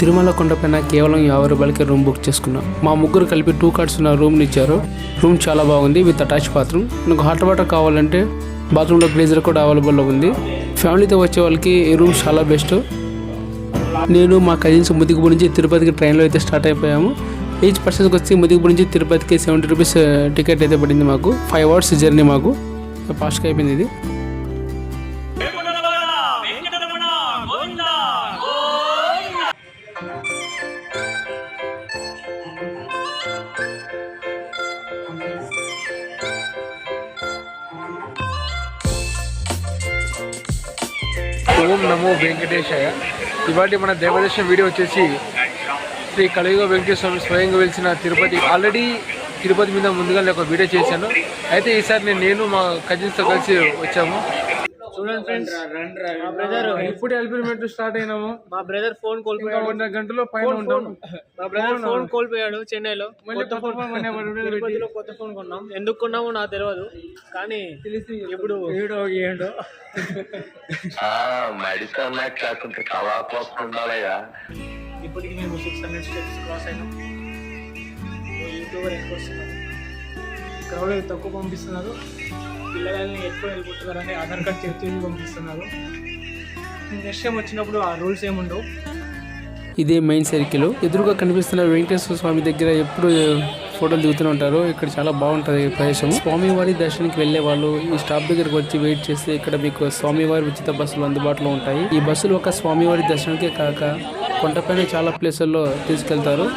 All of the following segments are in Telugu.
తిరుమల కొండపైన కేవలం యాభై రూపాయలకి రూమ్ బుక్ చేసుకున్నాం. మా ముగ్గురు కలిపి టూ కార్డ్స్ ఉన్న రూమ్ని ఇచ్చారు. రూమ్ చాలా బాగుంది విత్ అటాచ్ బాత్రూమ్ నాకు హాట్ వాటర్ కావాలంటే బాత్రూంలో గ్లేజర్ కూడా అవైలబుల్లో ఉంది. ఫ్యామిలీతో వచ్చే వాళ్ళకి ఈ రూమ్ చాలా బెస్ట్ నేను మా కజిన్స్ ముదిగుపు నుంచి తిరుపతికి ట్రైన్లో అయితే స్టార్ట్ అయిపోయాము. ఈచ్ పర్సన్కి వచ్చి ముదిగుపు నుంచి తిరుపతికి సెవెంటీ రూపీస్ టికెట్ అయితే పడింది మాకు. ఫైవ్ అవర్స్ జర్నీ మాకు. ఫాస్ట్గా అయిపోయింది ఇది. ఓం నమో వెంకటేశాయ. ఇవాటి మన దేవదర్శనం వీడియో వచ్చేసి శ్రీ కలియుగ వెంకటేశ్వర స్వామి స్వయంగా వెలిసిన తిరుపతి. ఆల్రెడీ తిరుపతి మీద ముందుగా ఒక వీడియో చేశాను. అయితే ఈసారి నేను నేను మా కజిన్స్తో కలిసి వచ్చాము. చూడండి ఫ్రెండ్స్ మా బ్రదర్ ఇప్పుడు ఎలిమెంట్ స్టార్ట్ అయినాము. మా బ్రదర్ ఫోన్ కోల్పోయాడు. గంటలో పైన ఉంటాం. మా బ్రదర్ ఫోన్ కోల్పోయాడు చెన్నైలో. మళ్ళీ కొత్త ఫోన్ కొత్త తిరుపతిలో ఫోన్ కొన్నాం. ఎందుకు కొన్నామో నాకు తెలియదు కానీ ఇప్పుడు ఏడో మెడిసిన్ కాకుండా కవాపు ఉండాలయ్యా. ఇప్పటికి మేము సిక్స్ హండ్రెడ్ స్టెప్స్ క్రాస్ అయినాం. యూట్యూబర్ ఎక్కువ వస్తున్నాం క్రౌడ్ తక్కువ పంపిస్తున్నారు. పిల్లలని ఎక్కువ వెళ్ళిపోతున్నారని ఆధార్ కార్డ్ చెక్ చేసి పంపిస్తున్నారు. నెక్స్ట్ టైం వచ్చినప్పుడు ఆ రూల్స్ ఏముండవు? ఇదే మెయిన్ సర్కిల్ ఎదురుగా కనిపిస్తున్న వెంకటేశ్వర స్వామి దగ్గర ఎప్పుడు ఫోటోలు దిగుతూనే ఉంటారు. ఇక్కడ చాలా బాగుంటుంది ప్రదేశం స్వామివారి దర్శనానికి వెళ్ళే వాళ్ళు ఈ స్టాప్ దగ్గరకు వచ్చి వెయిట్ చేస్తే ఇక్కడ మీకు స్వామివారి ఉచిత బస్సులు అందుబాటులో ఉంటాయి. ఈ బస్సులు ఒక స్వామివారి దర్శనానికే కాక కొండపైన చాలా ప్లేసుల్లో తీసుకెళ్తారు.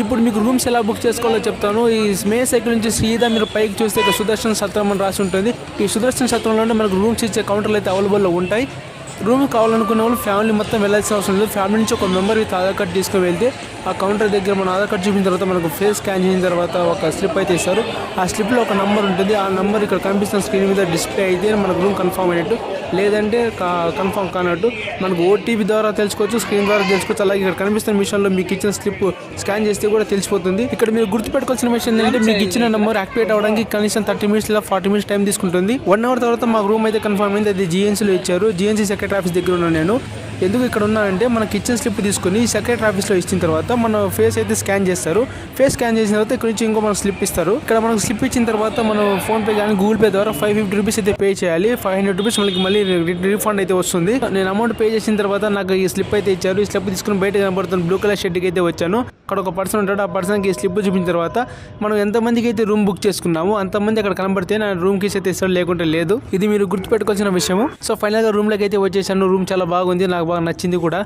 ఇప్పుడు మీకు రూమ్స్ ఎలా బుక్ చేసుకోవాలో చెప్తాను. ఈ మే సైకిల్ నుంచి సీదా మీరు పైకి చూస్తే ఇక్కడ సుదర్శన సత్రం అని రాసి ఉంటుంది. ఈ సుదర్శన సత్రంలోనే మనకు రూమ్స్ ఇచ్చే కౌంటర్లు అయితే అవైలబుల్లో ఉంటాయి. రూమ్ కావాలనుకునే వాళ్ళు ఫ్యామిలీ మొత్తం వెళ్ళాల్సిన అవసరం లేదు. ఫ్యామిలీ నుంచి ఒక మెంబర్ విత్ ఆధార్ కార్డ్ తీసుకుని వెళ్తే ఆ కౌంటర్ దగ్గర మన ఆధార్ కార్డ్ చూపిన తర్వాత మనకు ఫేస్ స్కాన్ చేసిన తర్వాత ఒక స్లిప్ అయితే ఇస్తారు. ఆ స్లిప్లో ఒక నంబర్ ఉంటుంది. ఆ నంబర్ ఇక్కడ కనిపిస్తున్న స్క్రీన్ మీద డిస్ప్లే అయితే మనకు రూమ్ కన్ఫర్మ్ అయినట్టు. లేదంటే కన్ఫర్మ్ కానట్టు. మనకు ఓటీపీ ద్వారా తెలుసుకోవచ్చు స్క్రీన్ ద్వారా తెలుసుకోవచ్చు. అలాగే ఇక్కడ కనిపిస్తున్న మిషన్లో మీకు ఇచ్చిన స్లిప్ స్కాన్ చేస్తే కూడా తెలిసిపోతుంది. ఇక్కడ మీరు గుర్తుపెట్టుకోవాల్సిన విషయం ఏంటంటే మీకు ఇచ్చిన నెంబర్ యాక్టివేట్ అవ్వడానికి కనీసం థర్టీ మినిట్స్ లేదా ఫార్టీ మినిట్స్ టైం తీసుకుంటుంది. వన్ అవర్ తర్వాత మాకు రూమ్ అయితే కన్ఫర్మ్ అయింది. అది జిఎన్సీలో ఇచ్చారు. జిఎన్సీ సెక్రటరీ ఆఫీస్ దగ్గర ఉన్నాను నేను ఎందుకు ఇక్కడ ఉన్నానంటే మనకి ఇచ్చిన స్లిప్ తీసుకుని సెక్రటరీ ఆఫీస్లో ఇచ్చిన తర్వాత మన ఫేస్ అయితే స్కాన్ చేస్తారు. ఫేస్ స్కాన్ చేసిన తర్వాత ఇక్కడ నుంచి ఇంకో మనకు స్లిప్ ఇస్తారు. ఇక్కడ మనకు స్లిప్ ఇచ్చిన తర్వాత మనం ఫోన్ పే కానీ గూగుల్ పే ద్వారా ఫైవ్ ఫిఫ్టీ రూపీస్ అయితే పే చేయాలి. ఫైవ్ హండ్రెడ్ రూపీస్ మనకి మళ్ళీ రీఫండ్ అయితే వస్తుంది. నేను అమౌంట్ పే చేసిన తర్వాత నాకు ఈ స్లిప్ అయితే ఇచ్చారు. ఈ స్లిప్ తీసుకుని బయట కనబడుతున్న బ్లూ కలర్ షెడ్కి అయితే వచ్చాను. అక్కడ ఒక పర్సన్ ఉంటాడు. ఆ పర్సన్కి ఈ స్లిప్ చూపించిన తర్వాత మనం ఎంతమందికి అయితే రూమ్ బుక్ చేసుకున్నామో అంతమంది అక్కడ కనబడితే నా రూమ్ కీస్ అయితే ఇస్తాడు లేకుంటే లేదు. ఇది మీరు గుర్తుపెట్టుకోవాల్సిన విషయము. సో ఫైనల్గా రూమ్లోకి అయితే వచ్చేసాను. రూమ్ చాలా బాగుంది. నాకు బాగా నచ్చింది కూడా.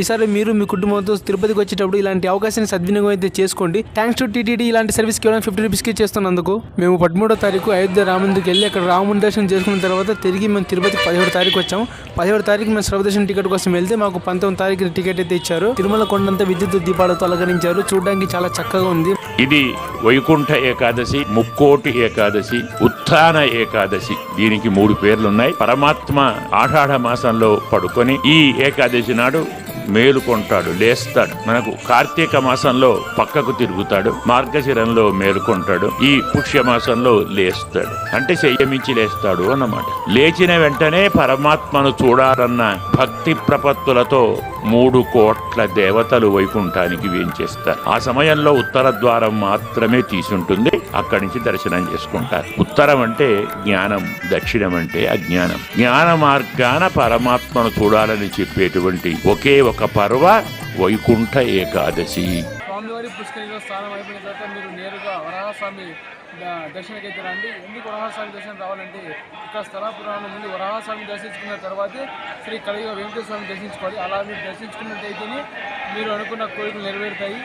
ఈసారి మీరు మీ కుటుంబంతో తిరుపతికి వచ్చేటప్పుడు ఇలాంటి అవకాశాన్ని సద్వినియోగం అయితే చేసుకోండి. థ్యాంక్స్ టు టీటీడీ ఇలాంటి సర్వీస్ కేవలం ఫిఫ్టీ రూపీస్కి చేస్తున్నందుకు మేము పదమూడో తారీఖు అయోధ్య రాముడికి వెళ్ళి అక్కడ రాముని దర్శనం చేసుకున్న తర్వాత తిరిగి మేము తిరుపతికి పదిహేడు తారీఖు వచ్చాము. పదిహేడు తారీఖు మేము సర్వదర్శనం టికెట్ కోసం వెళ్తే మాకు పంతొమ్మిది తారీఖు టికెట్ అయితే ఇచ్చారు. తిరుమల కొండంతా విద్యుత్ దీపాలతో అలంకరించారు. చూడడానికి చాలా చక్కగా ఉంది. ఇది వైకుంఠ ఏకాదశి ముక్కోటి ఏకాదశి ఉత్థాన ఏకాదశి. దీనికి మూడు పేర్లున్నాయి. పరమాత్మ ఆషాఢ మాసంలో పడుకొని ఈ ఏకాదశి నాడు మేలుకొంటాడు లేస్తాడు. మనకు కార్తీక మాసంలో పక్కకు తిరుగుతాడు మార్గశిరంలో మేలుకొంటాడు ఈ పుష్య మాసంలో లేస్తాడు. అంటే చెయ్యమించి లేస్తాడు అన్నమాట. లేచిన వెంటనే పరమాత్మను చూడాలన్న భక్తి ప్రపత్తులతో మూడు కోట్ల దేవతలు వైకుంఠానికి వేంచేస్తారు. ఆ సమయంలో ఉత్తర ద్వారం మాత్రమే తీసుంటుంది. అక్కడి నుంచి దర్శనం చేసుకుంటారు. ఉత్తరం అంటే జ్ఞానం దక్షిణం అంటే అజ్ఞానం. జ్ఞాన మార్గాన పరమాత్మను చూడాలని చెప్పేటువంటి ఒకే ఒక పర్వ వైకుంఠ ఏకాదశి. పుష్కరిలో స్నానం అయిపోయిన తర్వాత మీరు నేరుగా వరాహస్వామి దర్శనకైతే రండి. ఎందుకు వరాహస్వామి దర్శనం రావాలంటే ఇక్కడ స్థల పురాణం ముందు వరాహస్వామి దర్శించుకున్న తర్వాత శ్రీ కలియుగ వెంకటేశ్వర స్వామి దర్శించుకోవాలి. అలా మీరు దర్శించుకున్నట్టయితేనే మీరు అనుకున్న కోరికలు నెరవేరుతాయి.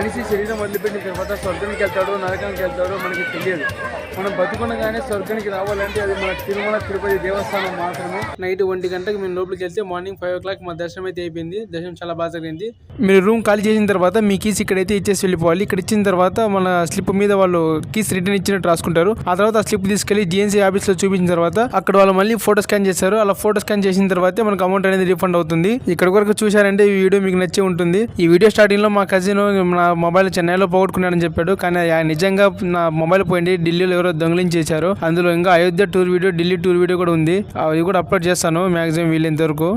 మనిషి శరీరం వదిలిపెట్టిన తర్వాత స్వర్గానికి వెళ్తాడో నరకానికి వెళ్తాడో మనకి తెలియదు. మనం బతుకుండగానే స్వర్గానికి రావాలంటే అది మన తిరుమల తిరుపతి దేవస్థానం మాత్రమే. నైట్ ఒంటి గంటకి మేము లోపలికి వెళ్తే మార్నింగ్ ఫైవ్ ఓ క్లాక్ మా దర్శనం అయితే అయిపోయింది. దర్శనం చాలా బాగా జరిగింది. మీరు రూమ్ ఖాళీ చేసిన తర్వాత మీ కీస్ ఇక్కడైతే ఇచ్చేసి వెళ్ళిపోవాలి. ఇక్కడ ఇచ్చిన తర్వాత మన స్లిప్ మీద వాళ్ళు కీస్ రిటర్న్ ఇచ్చినట్టు రాసుకుంటారు. ఆ తర్వాత ఆ స్లిప్ తీసుకెళ్ళి జిఎన్సీ ఆఫీస్లో చూపించిన తర్వాత అక్కడ వాళ్ళు మళ్ళీ ఫోటో స్కాన్ చేస్తారు అలా ఫోటో స్కాన్ చేసిన తర్వాత మనకు అమౌంట్ అనేది రిఫండ్ అవుతుంది. ఇక్కడ వరకు చూశారంటే ఈ వీడియో మీకు నచ్చే ఉంటుంది. ఈ వీడియో స్టార్టింగ్లో మా కజిన్ నా మొబైల్ చెన్నైలో పోగొట్టుకున్నాడని చెప్పాడు. కానీ ఆయన నిజంగా నా మొబైల్ పోయింది. ఢిల్లీలో ఎవరో దొంగిలించేశారు అందులో ఇంకా Ayodhya tour video Delhi tour video కూడా ఉంది. అవి కూడా అప్లోడ్ చేస్తాను. మ్యాక్సిమం వీలైనంత వరకు.